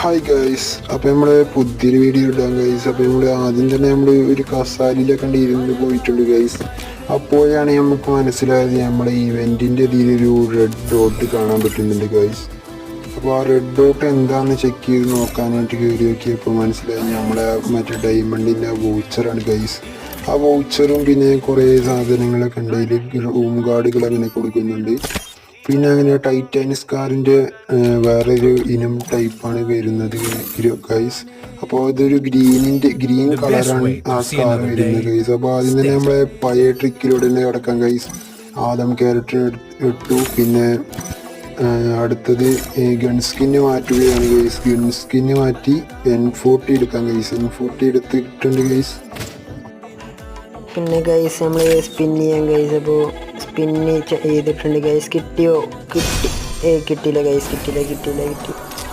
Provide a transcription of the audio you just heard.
Hi guys അപ്പോൾ നമ്മൾ പുതിയൊരു വീഡിയോ ഇടാം ഗൈസ് അപ്പോൾ നമ്മൾ ആദ്യം തന്നെ നമ്മൾ ഒരു കസാലിലൊക്കെ കണ്ട് ഇരുന്ന് പോയിട്ടുണ്ട് ഗൈസ് അപ്പോഴാണ് നമുക്ക് മനസ്സിലായത് നമ്മുടെ ഇവന്റിന്റെ ഒരു റെഡ് ഡോട്ട് കാണാൻ പറ്റുന്നുണ്ട് ഗൈസ് അപ്പോൾ ആ റെഡ് ഡോട്ട് എന്താണെന്ന് ചെക്ക് ചെയ്ത് നോക്കാനായിട്ട് കയറി നോക്കിയപ്പോൾ മനസ്സിലായി നമ്മളെ മറ്റേ ഡയമണ്ടിന്റെ വൗച്ചറാണ് ഗൈസ് ആ വൗച്ചറും പിന്നെ കുറേ സാധനങ്ങളൊക്കെ ഉണ്ട്. അതിൽ ഹോം ഗാർഡുകൾ അങ്ങനെ കൊടുക്കുന്നുണ്ട്. പിന്നെ അങ്ങനെ ടൈറ്റാനിസ് കാറിന്റെ വേറൊരു ഇനം ടൈപ്പാണ് വരുന്നത് ഗൈസ് അപ്പോൾ അതൊരു ഗ്രീനിന്റെ ഗ്രീൻ കളറാണ് ആ കാർ വരുന്നത് ഗൈസ് അപ്പോൾ ആദ്യം തന്നെ നമ്മളെ പഴയ ട്രിക്കിലൂടെ തന്നെ കിടക്കാം ഗൈസ് ആദം ക്യാരക്ടർ ഇട്ടു. പിന്നെ അടുത്തത് ഗൺ സ്കിന്ന് മാറ്റുകയാണ് ഗൈസ് ഗൺ സ്കിന്ന് മാറ്റി എൻ ഫോർട്ടി എടുക്കാം ഗൈസ് എൻ ഫോർട്ടി എടുത്തിട്ടുണ്ട് ഗൈസ് പിന്നെ ഗൈസ് നമ്മൾ സ്പിൻ ചെയ്യാൻ ഗൈസ് അപ്പോൾ സ്പിന്ന് ചെയ്തിട്ടുണ്ട് ഗൈസ് കിട്ടിയോ? കിട്ടി. ഏ കിട്ടിയില്ല ഗൈസ് കിട്ടിയില്ല കിട്ടിയില്ല കിട്ടി